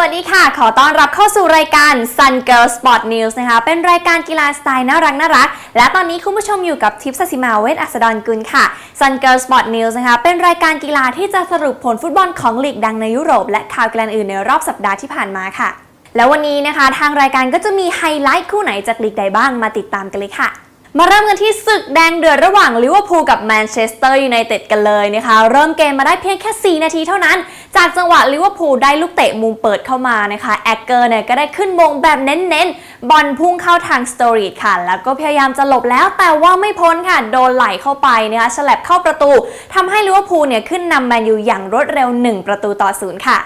วัสดีค่ะ ขอต้อนรับเข้าสู่รายการ Sun Girl Sport News นะคะ เป็นรายการกีฬาสไตล์น่ารักน่ารัก และตอนนี้คุณผู้ชมอยู่กับทิพย์สสิมาเวทอัสดรกุลค่ะ Sun Girl Sport News นะคะ เป็นรายการกีฬาที่จะสรุปผลฟุตบอลของลีกดังในยุโรป และข่าวกีฬาอื่นในรอบสัปดาห์ที่ผ่านมาค่ะ แล้ววันนี้นะคะ ทางรายการก็จะมีไฮไลท์คู่ไหนจากลีกใดบ้างมาติดตามกันเลยค่ะมาเริ่มกันที่ศึกแดงเดือดระหว่างลิเวอร์พูลกับแมนเชสเตอร์ยูไนเต็ดกันเลยนะคะ เริ่มเกมมาได้เพียงแค่ 4 นาทีเท่านั้น จากจังหวะลิเวอร์พูลได้ลูกเตะมุมเปิดเข้ามานะคะแอคเกอร์เนี่ยก็ได้ขึ้นมงแบบเน้นๆ บอลพุ่งเข้าทางสตอรีทค่ะ แล้วก็พยายามจะหลบแล้วแต่ว่าไม่พ้นค่ะ โดนไหลเข้าไปนะคะฉลับเข้าประตูทำให้ลิเวอร์พูลเนี่ยขึ้นนำแมนยูอย่างรวดเร็ว 1 ประตูต่อศูนย์ค่ะ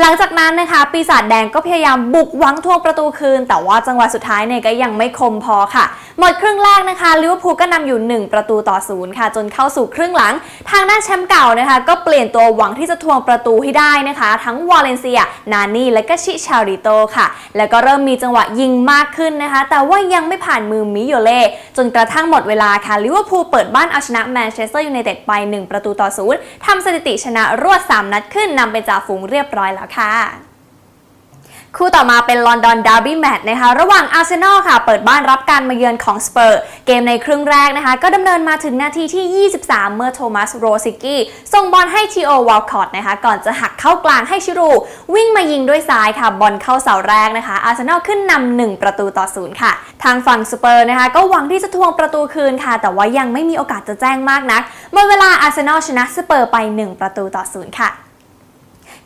หลังจากนั้นนะคะ ปีศาจแดงก็พยายามบุกหวังทวงประตูคืน แต่ว่าจังหวะสุดท้ายเนี่ยก็ยังไม่คมพอค่ะ หมดครึ่งแรกนะคะลิเวอร์พูลก็นำอยู่ 1 ประตูต่อศูนย์ค่ะ จนเข้าสู่ครึ่งหลัง ทางด้านแชมป์เก่านะคะ ก็เปลี่ยนตัวหวังที่จะทวงประตูให้ได้นะคะ ทั้งวาเลนเซีย นานี่และก็ชิชาริโตค่ะ แล้วก็เริ่มมีจังหวะยิงมากขึ้นนะคะ แต่ว่ายังไม่ผ่านมือมิโยเล่จนกระทั่งหมดเวลาค่ะลิเวอร์พูลเปิดบ้านเอาชนะแมนเชสเตอร์ยูไนเต็ดไป 1 ประตูต่อศูนย์ทำสถิติชนะรวด 3 นัดขึ้นนำเป็นจ่าฝูงเรียบร้อยแล้วค่ะ คู่ต่อมาเป็นลอนดอนดาร์บี้แมตช์นะคะ ระหว่างอาร์เซนอลค่ะ เปิดบ้านรับการมาเยือนของสเปอร์ เกมในครึ่งแรกนะคะ ก็ดำเนินมาถึงนาทีที่ 23 เมื่อโทมัสโรซิกี้ส่งบอลให้ทีโอวอลคอตนะคะ ก่อนจะหักเข้ากลางให้ชิรู วิ่งมายิงด้วยซ้ายค่ะบอลเข้าเสาแรกนะคะ อาร์เซนอลขึ้นนำ1ประตูต่อศูนย์ค่ะ ทางฝั่งสเปอร์นะคะ ก็หวังที่จะทวงประตูคืนค่ะ แต่ว่ายังไม่มีโอกาสจะแจ้งมากนักหมดเวลาอาร์เซนอลชนะสเปอร์ไป 1 ประตูต่อศูนย์ค่ะ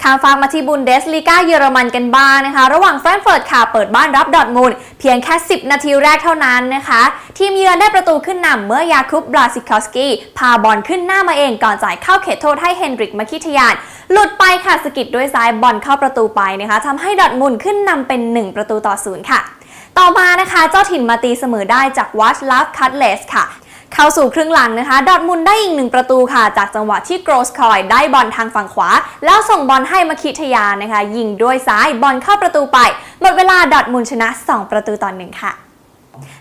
ข้ามฟากมาที่บุนเดสลีกาเยอรมันกันบ้างนะคะ ระหว่างแฟรงก์เฟิร์ตค่ะเปิดบ้านรับดอทมูลเพียงแค่ 10 นาทีแรกเท่านั้นนะคะ ทีมเยือนได้ประตูขึ้นนำเมื่อยาคุบบราซิคอสกี้พาบอลขึ้นหน้ามาเองก่อนจ่ายเข้าเขตโทษให้เฮนริกมาคิทยาน หลุดไปค่ะสกิดด้วยซ้ายบอลเข้าประตูไปนะคะทำให้ดอทมูลขึ้นนำเป็น 1 ประตูต่อศูนย์ค่ะต่อมานะคะ เจ้าถิ่นมาตีเสมอได้จากวัชลัฟคัตเลสค่ะ เข้าสู่ครึ่งหลังนะคะดอทมุนได้อีกหนึ่งประตูค่ะ จากจังหวะที่โกรสคอยได้บอลทางฝั่งขวา แล้วส่งบอลให้มาคิทยานนะคะ ยิงด้วยซ้ายบอลเข้าประตูไป หมดเวลาดอทมุนชนะ 2 ประตูต่อหนึ่งค่ะ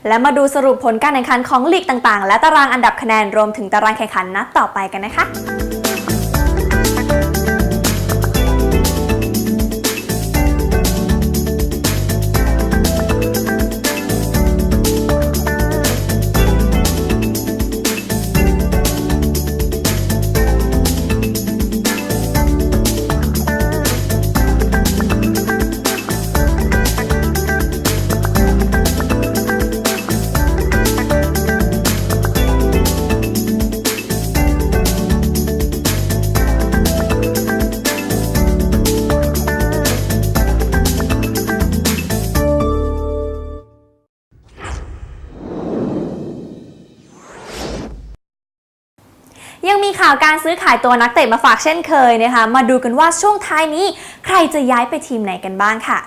และมาดูสรุปผลการแข่งขันของลีกต่างๆ และตารางอันดับคะแนนรวมถึงตารางแข่งขันนัดต่อไปกันนะคะ ยังมีข่าวการซื้อขายตัวนักเตะมาฝากเช่นเคยนะคะ มาดูกันว่าช่วงท้ายนี้ใครจะย้ายไปทีมไหนกันบ้างค่ะ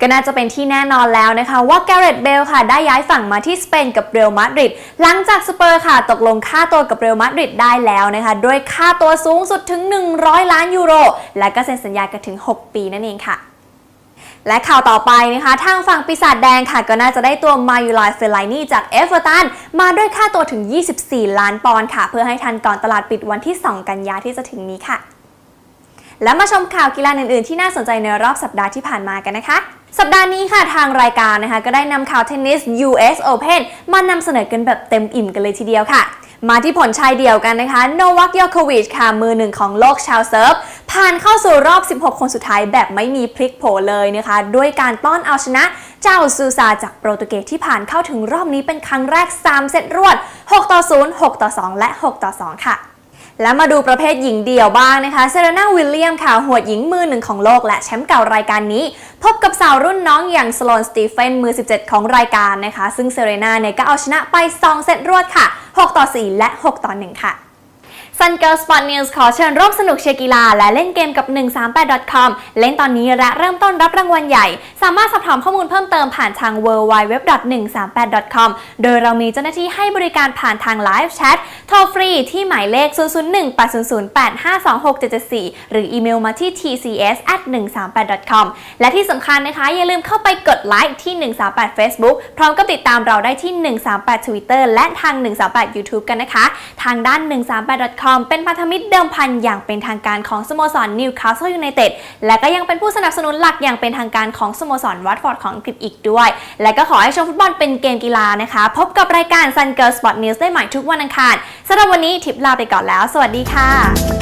ก็น่าจะเป็นที่แน่นอนแล้วนะคะว่าแกเรตเบลค่ะได้ย้ายฝั่งมาที่สเปนกับเรอัลมาดริดหลังจากสเปอร์ค่ะตกลงค่าตัวกับเรอัลมาดริดได้แล้วนะคะด้วยค่าตัวสูงสุดถึง 100 ล้านยูโร และก็เซ็นสัญญากันถึง 6 ปีนั่นเองค่ะ และข่าวต่อไปนะคะ ทางฝั่งปีศาจแดงค่ะ ก็น่าจะได้ตัวมายูไลเฟลไลนี่จากเอฟเวอร์ตันมาด้วยค่าตัวถึง 24 ล้านปอนด์ค่ะ เพื่อให้ทันก่อนตลาดปิดวันที่ 2 กันยาที่จะถึงนี้ค่ะ และมาชมข่าวกีฬาอื่น ๆ ที่น่าสนใจในรอบสัปดาห์ที่ผ่านมากันนะคะสัปดาห์นี้ค่ะทางรายการนะคะก็ได้นำข่าวเทนนิส US Open มานำเสนอกันแบบเต็มอิ่มกันเลยทีเดียวค่ะ มาที่ผลชายเดี่ยวกันนะคะ โนวัคยอโควิชค่ะมือหนึ่งของโลกชาวเซิร์ฟ ผ่านเข้าสู่รอบ 16 คนสุดท้ายแบบไม่มีพลิกโผเลยนะคะ ด้วยการต้อนเอาชนะเจ้าซูซาจากโปรตุเกสที่ผ่านเข้าถึงรอบนี้เป็นครั้งแรก 3 เซตรวด 6 ต่อ 0 6 ต่อ 2 และ 6 ต่อ 2 ค่ะและมาดูประเภทหญิงเดี่ยวบ้างนะคะ เซเรนาวิลเลียมค่ะหัวหญิงมือหนึ่งของโลกและแชมป์เก่ารายการนี้ พบกับสาวรุ่นน้องอย่างสโลนสตีเฟนมือ 17 ของรายการนะคะ ซึ่งเซเรนาเนี่ยก็เอาชนะไป 2 เซตรวดค่ะ 6 ต่อ 4 และ 6 ต่อ 1 ค่ะ Sun Girl Sport News ขอเชิญร่วมสนุกเชียร์กีฬา และเล่นเกมกับ 138.com เล่นตอนนี้และเริ่มต้นรับรางวัลใหญ่ สามารถสอบถามข้อมูลเพิ่มเติมผ่านทาง www.138.com โดยเรามีเจ้าหน้าที่ให้บริการผ่านทางไลฟ์แชทโทรฟรีที่หมายเลข 001-800-8526774 หรืออีเมลมาที่ tcs@138.com และที่สำคัญนะคะ อย่าลืมเข้าไปกดไลค์ที่ 138 Facebook พร้อมกับติดตามเราได้ที่ 138 Twitter และทาง 138 YouTube กันนะคะ ทางด้าน 138.com com เป็นพันธมิตรเดิมพันอย่างเป็นทางการของสโมสรนิวคาสเซิลยูไนเต็ดและก็ยังเป็นผู้สนับสนุนหลักอย่างเป็นทางการของสโมสรวัตฟอร์ดของอังกฤษอีกด้วย และก็ขอให้ชมฟุตบอลเป็นเกมกีฬานะคะ พบกับรายการ Sun Girl Sport News ได้ใหม่ทุกวันอังคารสำหรับวันนี้ทิปลาไปก่อนแล้ว สวัสดีค่ะ